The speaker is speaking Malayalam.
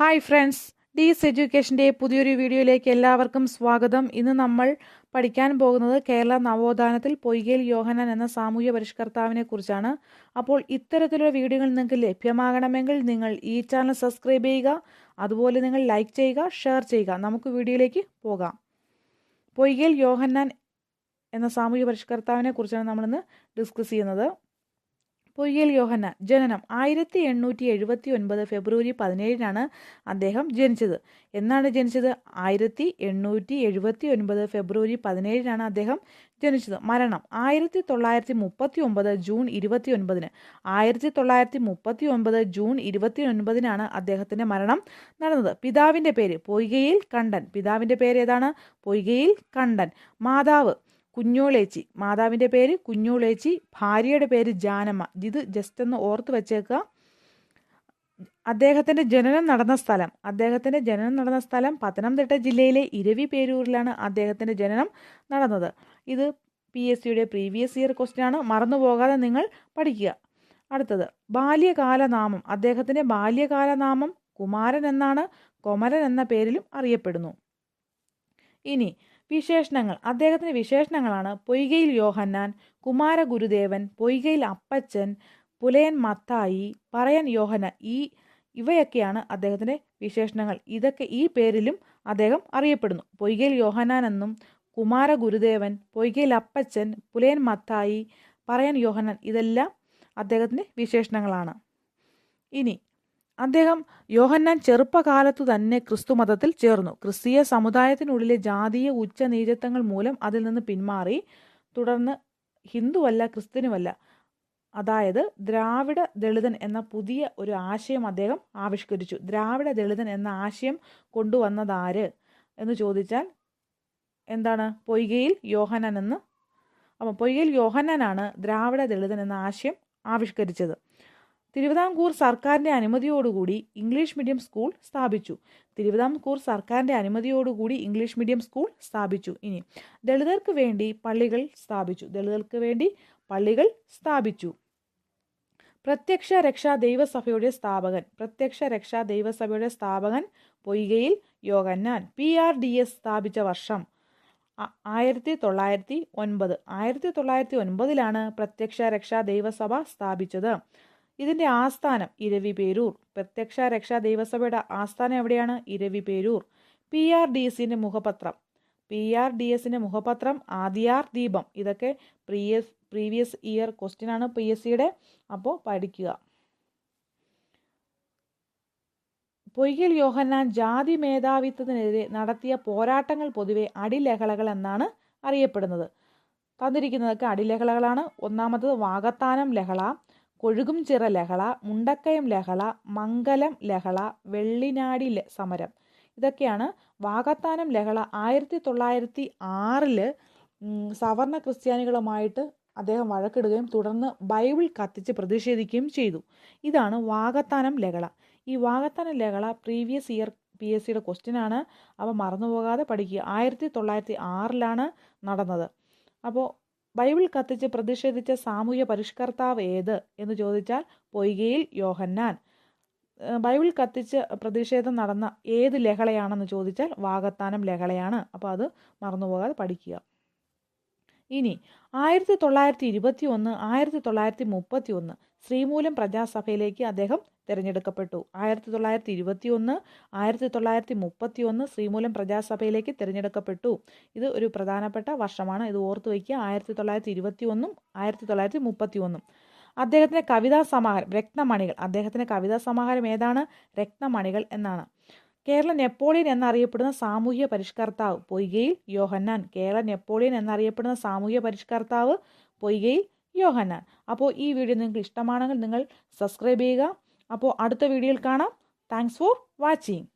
ഹായ് ഫ്രണ്ട്സ് ഡീസ് എഡ്യൂക്കേഷന്റെ പുതിയൊരു വീഡിയോയിലേക്ക് എല്ലാവർക്കും സ്വാഗതം. ഇന്ന് നമ്മൾ പഠിക്കാൻ പോകുന്നത് കേരള നവോത്ഥാനത്തിൽ പൊയ്കേൽ യോഹനൻ എന്ന സാമൂഹ്യ പരിഷ്കർത്താവിനെ കുറിച്ചാണ്. അപ്പോൾ ഇത്തരത്തിലുള്ള വീഡിയോകൾ നിങ്ങൾക്ക് ലഭ്യമാകണമെങ്കിൽ നിങ്ങൾ ഈ ചാനൽ സബ്സ്ക്രൈബ് ചെയ്യുക അതുപോലെ നിങ്ങൾ ലൈക്ക് ചെയ്യുക ഷെയർ ചെയ്യുക. നമുക്ക് വീഡിയോയിലേക്ക് പോകാം. പൊയ്കേൽ യോഹന്നാൻ എന്ന സാമൂഹ്യ പരിഷ്കർത്താവിനെ കുറിച്ചാണ് നമ്മളിന്ന് ഡിസ്കസ് ചെയ്യുന്നത്. പൊയ്യൽ യോഹന ജനനം ആയിരത്തി എണ്ണൂറ്റി എഴുപത്തി ഒൻപത് ഫെബ്രുവരി പതിനേഴിനാണ് അദ്ദേഹം ജനിച്ചത്. എന്നാണ് ജനിച്ചത്? ആയിരത്തി എണ്ണൂറ്റി എഴുപത്തി ഒൻപത് ഫെബ്രുവരി പതിനേഴിനാണ് അദ്ദേഹം ജനിച്ചത്. മരണം ആയിരത്തി തൊള്ളായിരത്തി മുപ്പത്തി ഒമ്പത് ജൂൺ ഇരുപത്തി ഒൻപതിന് ആയിരത്തി തൊള്ളായിരത്തി മുപ്പത്തി ഒൻപത് ജൂൺ ഇരുപത്തി ഒൻപതിനാണ് അദ്ദേഹത്തിന്റെ മരണം നടന്നത്. പിതാവിന്റെ പേര് പൊയ്കയിൽ കണ്ടൻ. പിതാവിന്റെ പേര് ഏതാണ്? പൊയ്കയിൽ കണ്ടൻ. മാതാവ് കുഞ്ഞോളേച്ചി. മാതാവിന്റെ പേര് കുഞ്ഞോളേച്ചി. ഭാര്യയുടെ പേര് ജാനമ്മ. ഇത് ജസ്റ്റ് ഒന്ന് ഓർത്ത് വെച്ചേക്കുക. അദ്ദേഹത്തിന്റെ ജനനം നടന്ന സ്ഥലം. അദ്ദേഹത്തിന്റെ ജനനം നടന്ന സ്ഥലം പത്തനംതിട്ട ജില്ലയിലെ ഇരവി പേരൂരിലാണ് അദ്ദേഹത്തിന്റെ ജനനം നടന്നത്. ഇത് പി എസ് സിയുടെ പ്രീവിയസ് ഇയർ ക്വസ്റ്റ്യൻ ആണ്. മറന്നു പോകാതെ നിങ്ങൾ പഠിക്കുക. അടുത്തത് ബാല്യകാലനാമം. അദ്ദേഹത്തിന്റെ ബാല്യകാലനാമം കുമാരൻ എന്നാണ്. കൊമരൻ എന്ന പേരിലും അറിയപ്പെടുന്നു. ഇനി വിശേഷണങ്ങൾ. അദ്ദേഹത്തിന്റെ വിശേഷണങ്ങളാണ് പൊയ്കയിൽ യോഹന്നാൻ കുമാരഗുരുദേവൻ പൊയ്കയിൽ അപ്പച്ചൻ പുലയൻ മത്തായി പറയൻ യോഹന ഈ ഇവയൊക്കെയാണ് അദ്ദേഹത്തിന്റെ വിശേഷണങ്ങൾ. ഇതൊക്കെ ഈ പേരിലും അദ്ദേഹം അറിയപ്പെടുന്നു. പൊയ്കയിൽ യോഹന്നാൻ എന്നും കുമാരഗുരുദേവൻ പൊയ്കയിൽ അപ്പച്ചൻ പുലയൻ മത്തായി പറയൻ യോഹന്നാൻ ഇതെല്ലാം അദ്ദേഹത്തിന്റെ വിശേഷണങ്ങളാണ്. ഇനി അദ്ദേഹം യോഹന്നാൻ ചെറുപ്പകാലത്തു തന്നെ ക്രിസ്തു മതത്തിൽ ചേർന്നു. ക്രിസ്തീയ സമുദായത്തിനുള്ളിലെ ജാതീയ ഉച്ചനീചത്വങ്ങൾ മൂലം അതിൽ നിന്ന് പിന്മാറി. തുടർന്ന് ഹിന്ദുവല്ല ക്രിസ്ത്യനുമല്ല. അതായത് ദ്രാവിഡ ദളിതൻ എന്ന പുതിയ ഒരു ആശയം അദ്ദേഹം ആവിഷ്കരിച്ചു. ദ്രാവിഡ ദളിതൻ എന്ന ആശയം കൊണ്ടുവന്നതാര് എന്ന് ചോദിച്ചാൽ എന്താണ്? പൊയ്കയിൽ യോഹനൻ എന്ന്. അപ്പം പൊയ്കയിൽ യോഹനനാണ് ദ്രാവിഡ ദളിതൻ എന്ന ആശയം ആവിഷ്കരിച്ചത്. തിരുവിതാംകൂർ സർക്കാരിന്റെ അനുമതിയോടുകൂടി ഇംഗ്ലീഷ് മീഡിയം സ്കൂൾ സ്ഥാപിച്ചു. തിരുവിതാംകൂർ സർക്കാരിന്റെ അനുമതിയോടുകൂടി ഇംഗ്ലീഷ് മീഡിയം സ്കൂൾ സ്ഥാപിച്ചു. ഇനി ദളിതർക്ക് വേണ്ടി പള്ളികൾ സ്ഥാപിച്ചു. ദളിതർക്ക് വേണ്ടി പള്ളികൾ സ്ഥാപിച്ചു. പ്രത്യക്ഷ രക്ഷാ ദൈവസഭയുടെ സ്ഥാപകൻ. പ്രത്യക്ഷ രക്ഷാ ദൈവസഭയുടെ സ്ഥാപകൻ Poykayil Yohannan. P R D S സ്ഥാപിച്ച വർഷം ആയിരത്തി തൊള്ളായിരത്തി ഒൻപത്. ആയിരത്തി തൊള്ളായിരത്തി ഒൻപതിലാണ് പ്രത്യക്ഷ രക്ഷാ ദൈവസഭ സ്ഥാപിച്ചത്. ഇതിന്റെ ആസ്ഥാനം ഇരവിപേരൂർ. പ്രത്യക്ഷ രക്ഷാ ദൈവസഭയുടെ ആസ്ഥാനം എവിടെയാണ്? ഇരവിപേരൂർ. പി ആർ ഡി എസിന്റെ മുഖപത്രം. പി ആർ ഡി എസിന്റെ മുഖപത്രം ആദിയാർ ദീപം. ഇതൊക്കെ പ്രീയസ് പ്രീവിയസ് ഇയർ ക്വസ്റ്റ്യൻ ആണ് പി എസ് സിയുടെ. അപ്പോൾ പഠിക്കുക. പൊയ്യൽ യോഹന്നാൻ ജാതി മേധാവിത്വത്തിനെതിരെ നടത്തിയ പോരാട്ടങ്ങൾ പൊതുവെ അടിലഹളകൾ എന്നാണ് അറിയപ്പെടുന്നത്. തന്നിരിക്കുന്നതൊക്കെ അടിലഹളകളാണ്. ഒന്നാമത്തത് വാകത്താനം ലഹള. കൊഴുകും ചിറ ലഹള മുണ്ടക്കയം ലഹള മംഗലം ലഹള വെള്ളിനാടി സമരം. ഇതൊക്കെയാണ് വാകത്താനം ലഹള ആയിരത്തി തൊള്ളായിരത്തി ആറിൽ സവർണ ക്രിസ്ത്യാനികളുമായിട്ട് അദ്ദേഹം വഴക്കിടുകയും തുടർന്ന് ബൈബിൾ കത്തിച്ച് പ്രതിഷേധിക്കുകയും ചെയ്തു. ഇതാണ് വാകത്താനം ലഹള. ഈ വാകത്താനം ലഹള പ്രീവിയസ് ഇയർ പി എസ് സിയുടെ ക്വസ്റ്റ്യൻ ആണ്. അവ മറന്നുപോകാതെ പഠിക്കുക. ആയിരത്തി തൊള്ളായിരത്തി ആറിലാണ് നടന്നത്. അപ്പോൾ ബൈബിൾ കത്തിച്ച് പ്രതിഷേധിച്ച സാമൂഹ്യ പരിഷ്കർത്താവ് ഏത് എന്ന് ചോദിച്ചാൽ പൊയ്കയിൽ യോഹന്നാൻ. ബൈബിൾ കത്തിച്ച് പ്രതിഷേധം നടന്ന ഏത് ലഹളയാണെന്ന് ചോദിച്ചാൽ വാഗത്താനം ലഹളയാണ്. അപ്പോൾ അത് മറന്നുപോകാതെ പഠിക്കുക. ഇനി ആയിരത്തി തൊള്ളായിരത്തി ഇരുപത്തി ഒന്ന് ആയിരത്തി തൊള്ളായിരത്തി മുപ്പത്തി ഒന്ന് ശ്രീമൂലം പ്രജാസഭയിലേക്ക് അദ്ദേഹം തിരഞ്ഞെടുക്കപ്പെട്ടു. ആയിരത്തി തൊള്ളായിരത്തി ഇരുപത്തി ഒന്ന് ആയിരത്തി തൊള്ളായിരത്തി മുപ്പത്തി ഒന്ന് ശ്രീമൂലം പ്രജാസഭയിലേക്ക് തിരഞ്ഞെടുക്കപ്പെട്ടു. ഇത് ഒരു പ്രധാനപ്പെട്ട വർഷമാണ്. ഇത് ഓർത്തു വയ്ക്കുക ആയിരത്തി തൊള്ളായിരത്തി ഇരുപത്തി ഒന്നും ആയിരത്തി തൊള്ളായിരത്തി മുപ്പത്തി ഒന്നും അദ്ദേഹത്തിന്റെ കവിതാ സമാഹാരം രക്തമണികൾ അദ്ദേഹത്തിന്റെ കവിതാ സമാഹാരം ഏതാണ്? രക്തമണികൾ എന്നാണ്. കേരള നെപ്പോളിയൻ എന്നറിയപ്പെടുന്ന സാമൂഹ്യ പരിഷ്കർത്താവ് പൊയ്കയിൽ യോഹന്നാൻ. കേരള നെപ്പോളിയൻ എന്നറിയപ്പെടുന്ന സാമൂഹ്യ പരിഷ്കർത്താവ് പൊയ്കയിൽ യോഹന്നാൻ. അപ്പോൾ ഈ വീഡിയോ നിങ്ങൾക്ക് ഇഷ്ടമാണെങ്കിൽ നിങ്ങൾ സബ്സ്ക്രൈബ് ചെയ്യുക. അപ്പോൾ അടുത്ത വീഡിയോയിൽ കാണാം. Thanks for watching